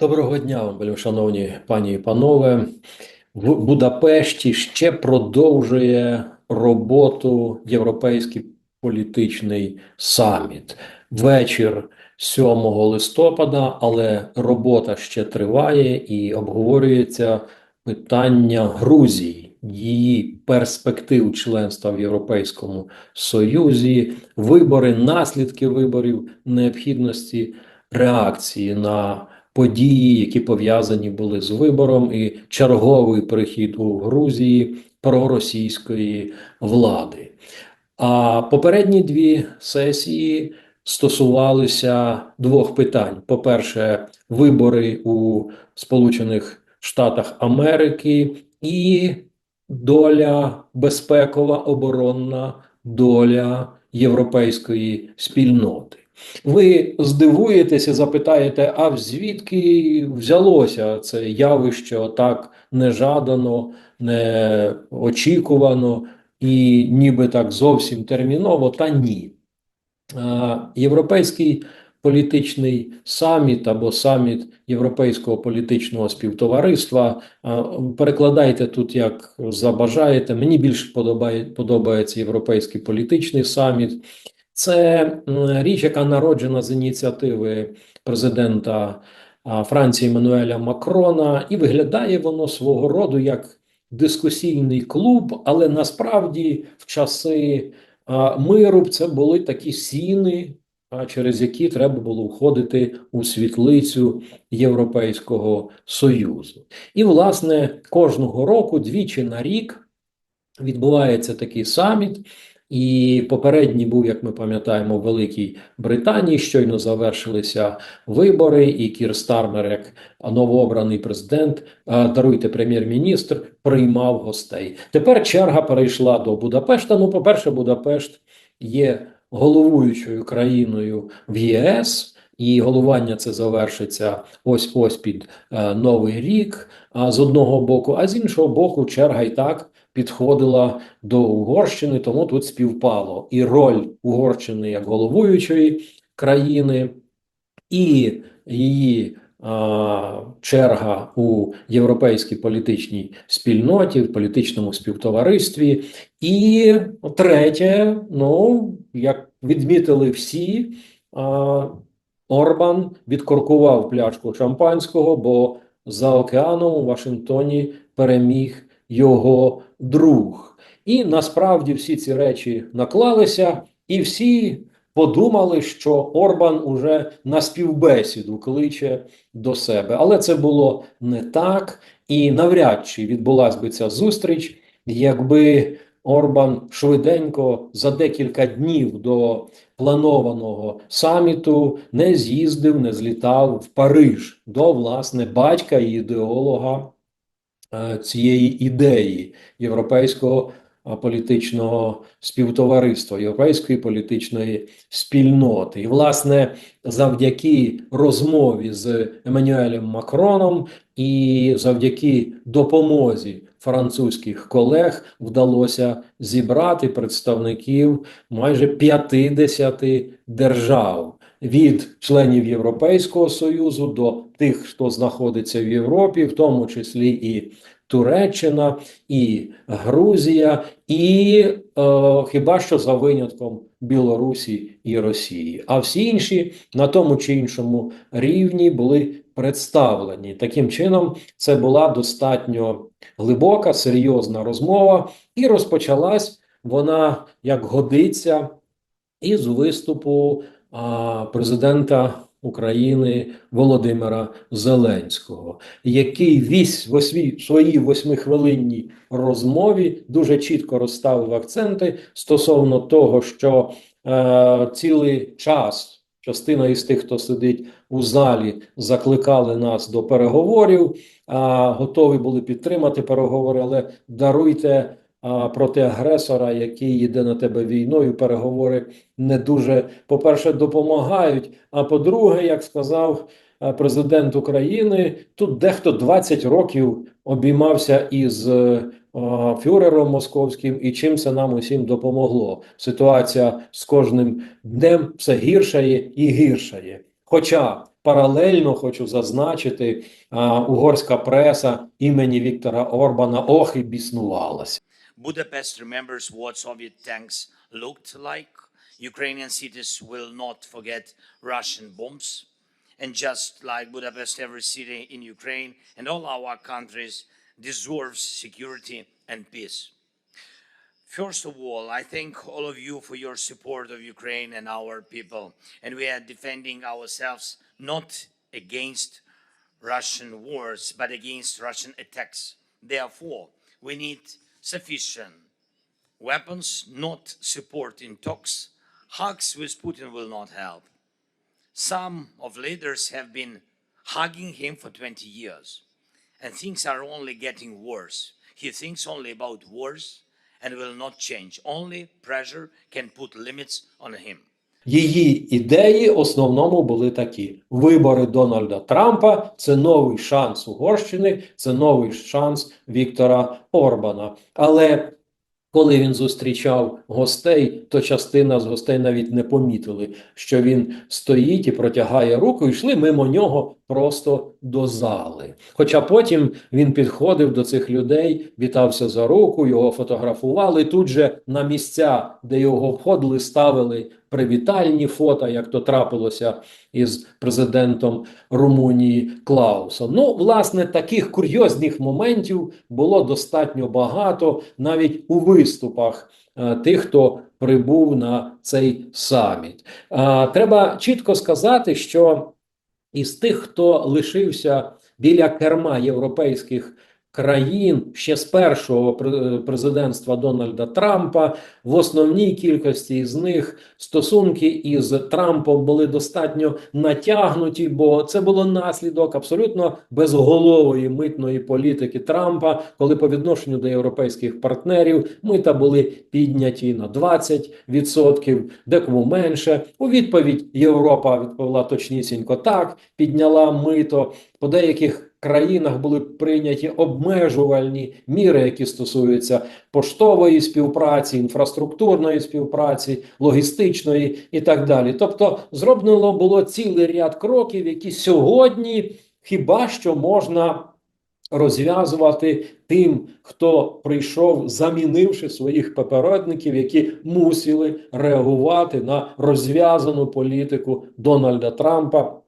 Доброго дня вам, вельмишановні пані і панове. В Будапешті ще продовжує роботу Європейський політичний саміт. Вечір 7 листопада, але робота ще триває і обговорюється питання Грузії, її перспектив членства в Європейському Союзі, вибори, наслідки виборів, необхідності реакції на події, які пов'язані були з вибором, і черговий перехід у Грузії проросійської влади. А попередні дві сесії стосувалися двох питань: по-перше, вибори у Сполучених Штатах Америки і доля безпекова, оборонна доля європейської спільноти. Ви здивуєтеся, запитаєте, а звідки взялося це явище так нежадано, неочікувано і ніби так зовсім терміново, та ні. Європейський політичний саміт або саміт Європейського політичного співтовариства. Перекладайте тут, як забажаєте. Мені більше подобає, подобається Європейський політичний саміт. Це річ, яка народжена з ініціативи президента Франції Еммануеля Макрона, і виглядає воно свого роду як дискусійний клуб, але насправді в часи миру це були такі сіни, через які треба було входити у світлицю Європейського Союзу. І, власне, кожного року, двічі на рік, відбувається такий саміт. І попередній був, як ми пам'ятаємо, в Великій Британії. Щойно завершилися вибори, і Кір Стармер, як новообраний президент, а, даруйте прем'єр-міністр, приймав гостей. Тепер черга перейшла до Будапешта. Ну, по-перше, Будапешт є головуючою країною в ЄС. І головування це завершиться ось ось під е, Новий рік. А з одного боку, а з іншого боку, черга і так підходила до Угорщини, тому тут співпало і роль Угорщини як головуючої країни, і її а, черга у європейській політичній спільноті, в політичному співтоваристві. І третє, ну як відмітили всі, а, Орбан відкоркував пляшку шампанського, бо за океаном у Вашингтоні переміг його друг. І насправді всі ці речі наклалися, і всі подумали, що Орбан уже на співбесіду кличе до себе. Але це було не так, і навряд чи відбулася би ця зустріч, якби Орбан швиденько за декілька днів до планованого саміту не з'їздив, не злітав в Париж до власне батька і ідеолога цієї ідеї європейського е, політичного співтовариства, європейської політичної спільноти. І, власне, завдяки розмові з Еммануелем Макроном і завдяки допомозі французьких колег вдалося зібрати представників майже 50 держав від членів Європейського Союзу до тих, хто знаходиться в Європі, в тому числі і Туреччина, і Грузія, і е, хіба що за винятком Білорусі і Росії. А всі інші на тому чи іншому рівні були представлені. Таким чином, це була достатньо глибока, серйозна розмова, і розпочалась вона як годиться із виступу президента України Володимира Зеленського, який вісь в своїй восьмихвилинній розмові дуже чітко розставив акценти стосовно того, що е, цілий час частина із тих, хто сидить у залі, закликали нас до переговорів, а готові були підтримати переговори, але даруйте проти агресора, який йде на тебе війною. Переговори не дуже, по-перше, допомагають. А по-друге, як сказав е, президент України, тут дехто 20 років обіймався із е, фюрером московським, і чим це нам усім допомогло. Ситуація з кожним днем все гіршає і гіршає. Хоча паралельно хочу зазначити, угорська преса імені Віктора Орбана ох і біснувалася. Budapest remembers what Soviet tanks looked like. Ukrainian cities will not forget Russian bombs. And just like Budapest, every city in Ukraine and all our countries deserves security and peace. First of all, I thank all of you for your support of Ukraine and our people. And we are defending ourselves not against Russian wars, but against Russian attacks. Therefore, we need sufficient weapons, not support in talks. Hugs with Putin will not help. Some of leaders have been hugging him for 20 years, and things are only getting worse. He thinks only about wars and will not change. Only pressure can put limits on him. Її ідеї основному були такі: вибори Дональда Трампа це новий шанс Угорщини, це новий шанс Віктора Орбана. Але коли він зустрічав гостей, то частина з гостей навіть не помітили, що він стоїть і протягає руку, і йшли мимо нього просто до зали. Хоча потім він підходив до цих людей, вітався за руку, його фотографували. Тут же на місця, де його входили, ставили привітальні фото, як то трапилося із президентом Румунії Клаусом. Ну, власне, таких курйозних моментів було достатньо багато навіть у виступах е, тих, хто прибув на цей саміт. Е, Треба чітко сказати, що із тих, хто лишився біля керма європейських країн ще з першого президентства Дональда Трампа, в основній кількості з них стосунки із Трампом були достатньо натягнуті, бо це було наслідок абсолютно безголової митної політики Трампа, коли по відношенню до європейських партнерів мита були підняті на 20%, декому менше. У відповідь Європа відповіла точнісінько так, підняла мито по деяких. Країнах були прийняті обмежувальні міри, які стосуються поштової співпраці, інфраструктурної співпраці, логістичної і так далі. Тобто, зроблено було цілий ряд кроків, які сьогодні хіба що можна розв'язувати тим, хто прийшов, замінивши своїх попередників, які мусили реагувати на розв'язану політику Дональда Трампа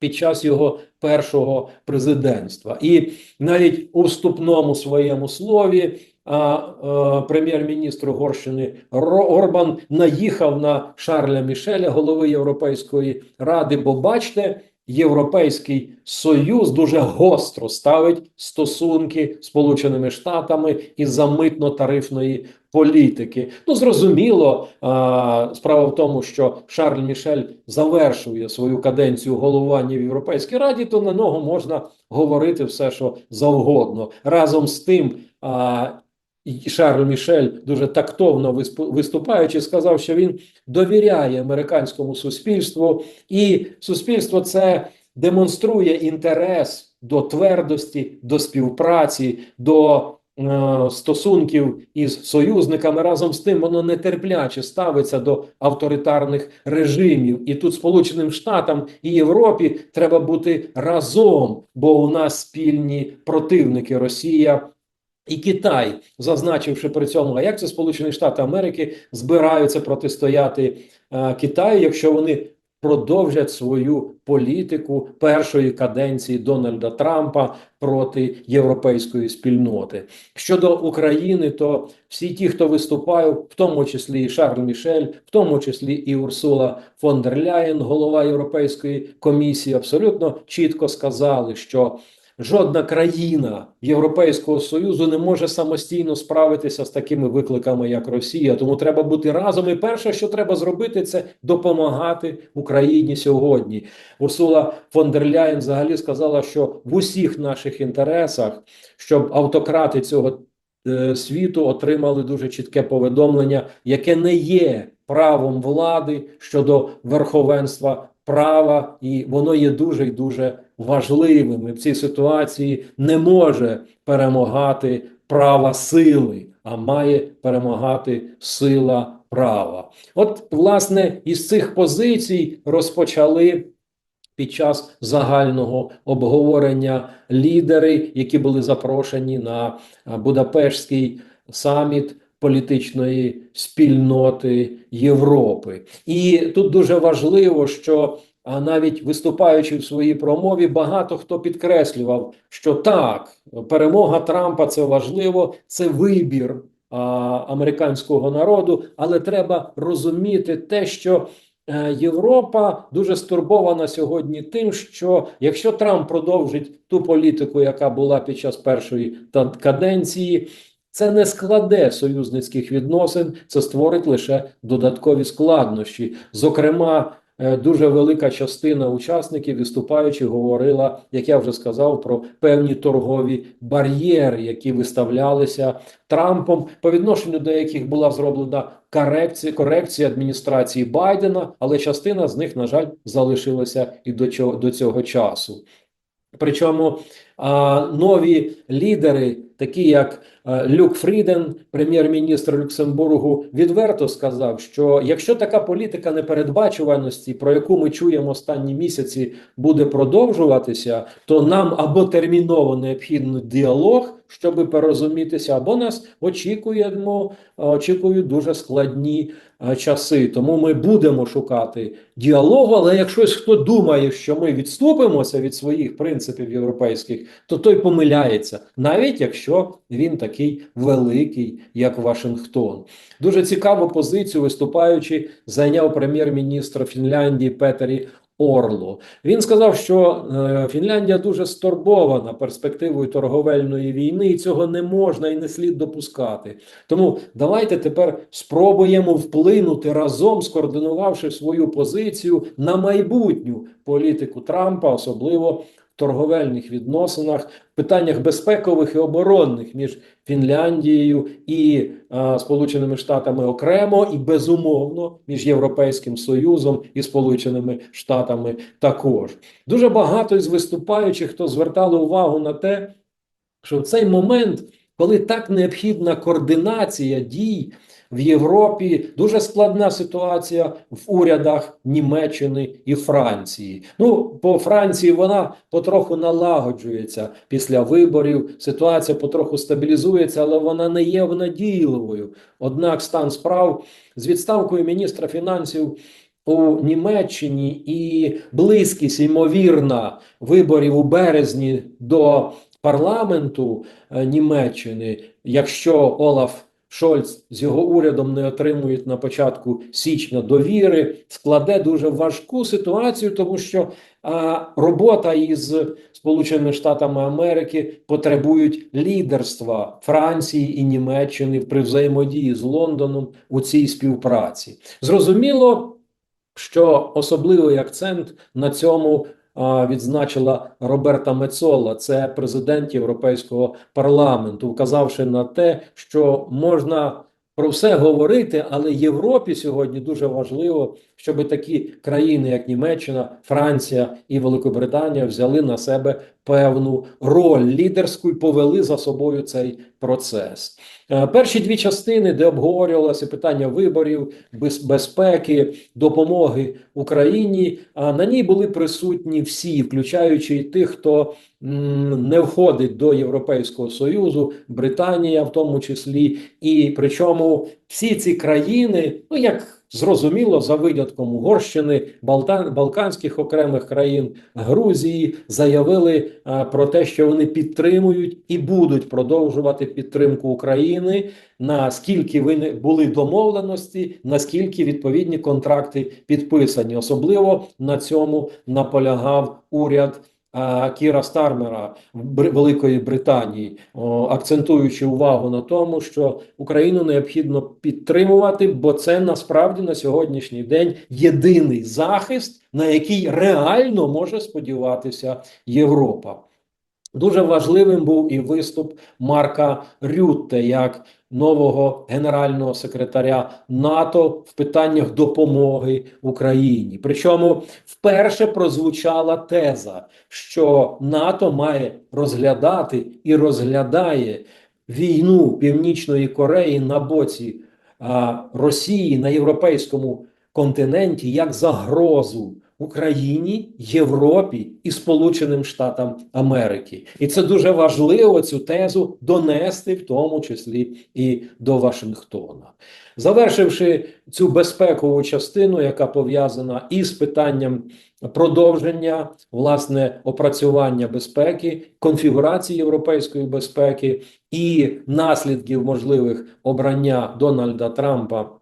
під час його першого президентства. І навіть у вступному своєму слові а, а, прем'єр-міністр Угорщини Орбан наїхав на Шарля Мішеля, голови Європейської ради, бо бачите, Європейський Союз дуже гостро ставить стосунки з Сполученими Штатами із-за митно-тарифної політики. Ну, зрозуміло, а, справа в тому, що Шарль Мішель завершує свою каденцію головування в Європейській Раді, то на нього можна говорити все, що завгодно. Разом з тим, а, Шарль Мішель дуже тактовно виступаючи, сказав, що він довіряє американському суспільству, і суспільство це демонструє інтерес до твердості, до співпраці, до стосунків із союзниками. Разом з тим, воно нетерпляче ставиться до авторитарних режимів. І тут Сполученим Штатам і Європі треба бути разом, бо у нас спільні противники Росія. І Китай, зазначивши при цьому, а як це Сполучені Штати Америки збираються протистояти е, Китаю, якщо вони продовжать свою політику першої каденції Дональда Трампа проти європейської спільноти. Щодо України, то всі ті, хто виступає, в тому числі і Шарль Мішель, в тому числі і Урсула фон дер Ляєн, голова Європейської комісії, абсолютно чітко сказали, що Жодна країна Європейського Союзу не може самостійно справитися з такими викликами, як Росія. Тому треба бути разом. І перше, що треба зробити, це допомагати Україні сьогодні. Урсула фон дер Ляєн взагалі сказала, що в усіх наших інтересах, щоб автократи цього е, світу отримали дуже чітке повідомлення, яке не є правом влади щодо верховенства права, і воно є дуже і дуже важливим. І в цій ситуації не може перемагати права сили, а має перемагати сила права. От, власне, із цих позицій розпочали під час загального обговорення лідери, які були запрошені на Будапештський саміт політичної спільноти Європи. І тут дуже важливо, що а навіть виступаючи в своїй промові, багато хто підкреслював, що так, перемога Трампа це важливо, це вибір а, американського народу, але треба розуміти те, що е, Європа дуже стурбована сьогодні тим, що якщо Трамп продовжить ту політику, яка була під час першої каденції, це не складе союзницьких відносин, це створить лише додаткові складнощі. Зокрема, дуже велика частина учасників виступаючи говорила, як я вже сказав, про певні торгові бар'єри, які виставлялися Трампом, по відношенню до яких була зроблена корекція, корекція адміністрації Байдена, але частина з них, на жаль, залишилася і до цього, до цього часу. Причому а, нові лідери, такі як Люк Фріден, прем'єр-міністр Люксембургу, відверто сказав, що якщо така політика непередбачуваності, про яку ми чуємо останні місяці, буде продовжуватися, то нам або терміново необхідний діалог, щоб порозумітися, або нас очікуємо, очікують дуже складні часи. Тому ми будемо шукати діалогу. Але якщо хто думає, що ми відступимося від своїх принципів європейських, то той помиляється, навіть якщо він такий великий, як Вашингтон. Дуже цікаву позицію, виступаючи, зайняв прем'єр-міністр Фінляндії Петері Орло. Він сказав, що е, Фінляндія дуже стурбована перспективою торговельної війни, і цього не можна і не слід допускати. Тому давайте тепер спробуємо вплинути разом, скоординувавши свою позицію на майбутню політику Трампа, особливо торговельних відносинах, питаннях безпекових і оборонних між Фінляндією і а, Сполученими Штатами окремо, і безумовно між Європейським Союзом і Сполученими Штатами також. Дуже багато із виступаючих, хто звертали увагу на те, що в цей момент, коли так необхідна координація дій в Європі, дуже складна ситуація в урядах Німеччини і Франції. Ну, по Франції вона потроху налагоджується після виборів. Ситуація потроху стабілізується, але вона не є надійливою. Однак стан справ з відставкою міністра фінансів. У Німеччині і близькість, ймовірна, виборів у березні до парламенту е, Німеччини, якщо Олаф Шольц з його урядом не отримують на початку січня довіри, складе дуже важку ситуацію, тому що а, робота із Сполученими Штатами Америки потребують лідерства Франції і Німеччини при взаємодії з Лондоном у цій співпраці. Зрозуміло, що особливий акцент на цьому відзначила Роберта Мецола, це президент Європейського парламенту, вказавши на те, що можна про все говорити, але Європі сьогодні дуже важливо, щоб такі країни, як Німеччина, Франція і Великобританія, взяли на себе певну роль лідерську і повели за собою цей процес. Е, Перші дві частини, де обговорювалося питання виборів, безпеки, допомоги Україні, на ній були присутні всі, включаючи і тих, хто не входить до Європейського Союзу, Британія в тому числі, і причому всі ці країни, ну як зрозуміло, за винятком Угорщини, Балта- Балканських окремих країн, Грузії, заявили про те, що вони підтримують і будуть продовжувати підтримку України. Наскільки ви були домовленості, наскільки відповідні контракти підписані, особливо на цьому наполягав уряд Кіра Стармера Великої Британії, акцентуючи увагу на тому, що Україну необхідно підтримувати, бо це насправді на сьогоднішній день єдиний захист, на який реально може сподіватися Європа. Дуже важливим був і виступ Марка Рютте як нового генерального секретаря НАТО в питаннях допомоги Україні. Причому вперше прозвучала теза, що НАТО має розглядати і розглядає війну Північної Кореї на боці а, Росії на європейському континенті як загрозу Україні, Європі і Сполученим Штатам Америки. І це дуже важливо цю тезу донести, в тому числі і до Вашингтона. Завершивши цю безпекову частину, яка пов'язана із питанням продовження власне опрацювання безпеки, конфігурації європейської безпеки і наслідків можливих обрання Дональда Трампа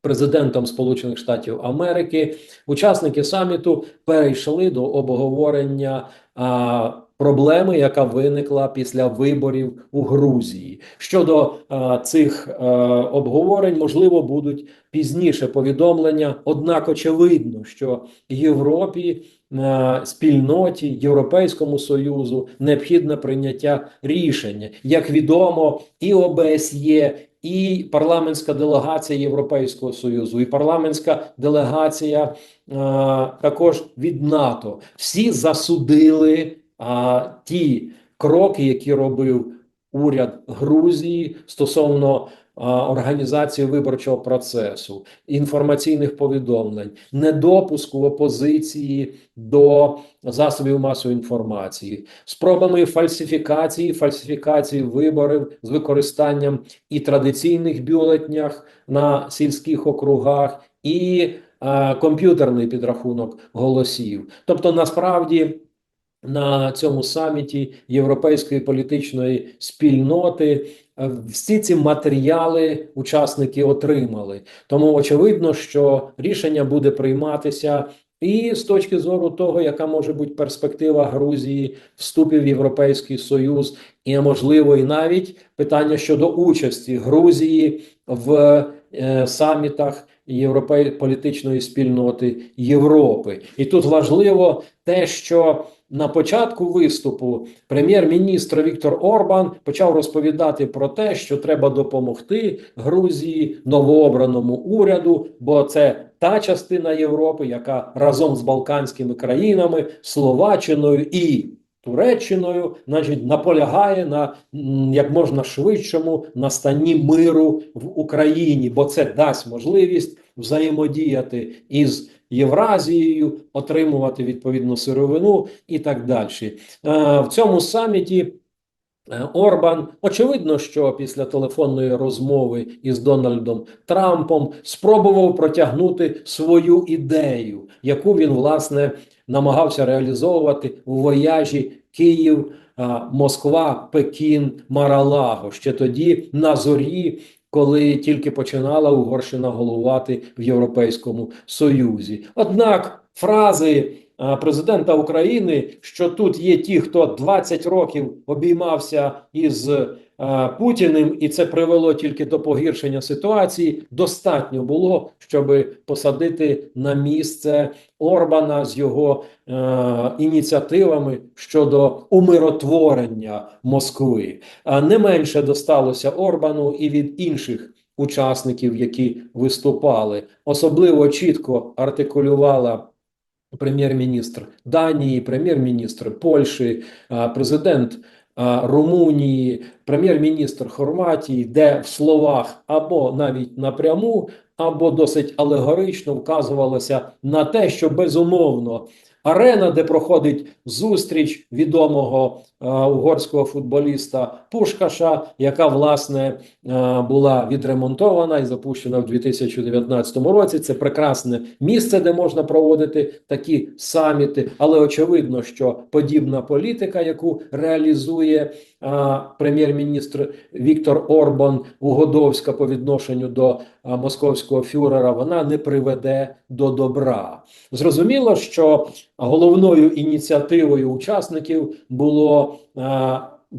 президентом Сполучених Штатів Америки, учасники саміту перейшли до обговорення а, проблеми, яка виникла після виборів у Грузії. Щодо а, цих а, обговорень, можливо, будуть пізніше повідомлення. Однак, очевидно, що Європі. е, Спільноті Європейському Союзу необхідне прийняття рішення, як відомо, і ОБСЄ, і парламентська делегація Європейського Союзу, і парламентська делегація е, також від НАТО. Всі засудили а, ті кроки, які робив уряд Грузії стосовно організації виборчого процесу, інформаційних повідомлень, недопуску опозиції до засобів масової інформації, спробами фальсифікації, фальсифікації виборів з використанням і традиційних бюлетнях на сільських округах, і комп'ютерний підрахунок голосів. Тобто, насправді. На цьому саміті Європейської політичної спільноти е, всі ці матеріали учасники отримали. Тому очевидно, що рішення буде прийматися і з точки зору того, яка може бути перспектива Грузії вступів в Європейський Союз, і можливо, і навіть питання щодо участі Грузії в е, самітах Європей політичної спільноти Європи. І тут важливо те, що на початку виступу прем'єр-міністр Віктор Орбан почав розповідати про те, що треба допомогти Грузії новообраному уряду, бо це та частина Європи, яка разом з Балканськими країнами, Словаччиною і Туреччиною, значить, наполягає на як можна швидшому настанні миру в Україні, бо це дасть можливість взаємодіяти із Євразією, отримувати відповідну сировину і так далі. Е, В цьому саміті е, Орбан, очевидно, що після телефонної розмови із Дональдом Трампом спробував протягнути свою ідею, яку він, власне, намагався реалізовувати у вояжі Київ, Москва, Пекін, Маралаго ще тоді на зорі, коли тільки починала Угорщина головувати в Європейському Союзі. Однак фрази президента України, що тут є ті, хто 20 років обіймався із Путіним, і це привело тільки до погіршення ситуації, достатньо було, щоб посадити на місце Орбана з його е, ініціативами щодо умиротворення Москви. А не менше досталося Орбану і від інших учасників, які виступали. Особливо чітко артикулювала прем'єр-міністр Данії, прем'єр-міністр Польщі, президент а, Румунії, прем'єр-міністр Хорватії, де в словах або навіть напряму, або досить алегорично вказувалося на те, що безумовно арена, де проходить зустріч відомого е, угорського футболіста Пушкаша, яка власне е, була відремонтована і запущена в 2019 році. Це прекрасне місце, де можна проводити такі саміти. Але очевидно, що подібна політика, яку реалізує е, прем'єр-міністр Віктор Орбан Угодовська по відношенню до московського фюрера, вона не приведе до добра. Зрозуміло, що головною ініціативою учасників було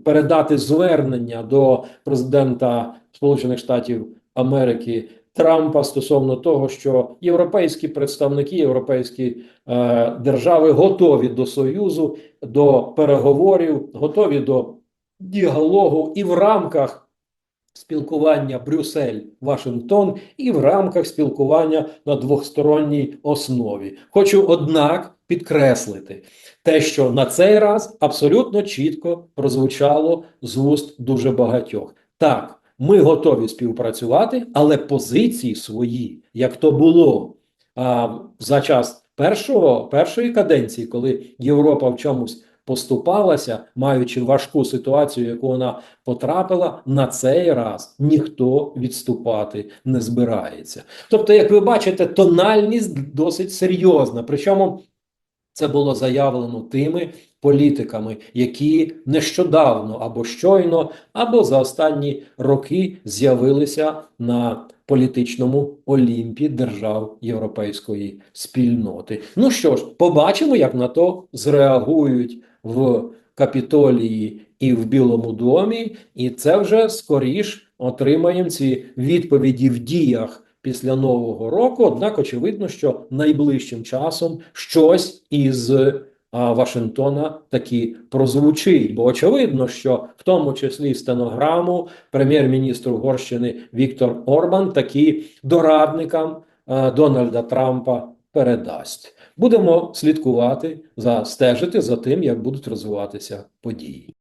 передати звернення до президента Сполучених Штатів Америки Трампа стосовно того, що європейські представники, європейські е, держави готові до союзу, до переговорів, готові до діалогу і в рамках спілкування Брюссель-Вашингтон і в рамках спілкування на двосторонній основі. Хочу, однак, підкреслити те, що на цей раз абсолютно чітко прозвучало з вуст дуже багатьох. Так, ми готові співпрацювати, але позиції свої, як то було а, за час першого, першої каденції, коли Європа в чомусь поступалася, маючи важку ситуацію, яку вона потрапила, на цей раз ніхто відступати не збирається. Тобто, як ви бачите, тональність досить серйозна. Причому це було заявлено тими політиками, які нещодавно або щойно, або за останні роки з'явилися на політичному олімпі держав Європейської спільноти. Ну що ж, побачимо, як на то зреагують в Капітолії і в Білому домі, і це вже скоріш отримаємо ці відповіді в діях після нового року. Однак, очевидно, що найближчим часом щось із Вашингтона таки прозвучить. Бо очевидно, що в тому числі стенограму прем'єр-міністр Угорщини Віктор Орбан таки дорадникам Дональда Трампа передасть. Будемо слідкувати за стежити за тим, як будуть розвиватися події.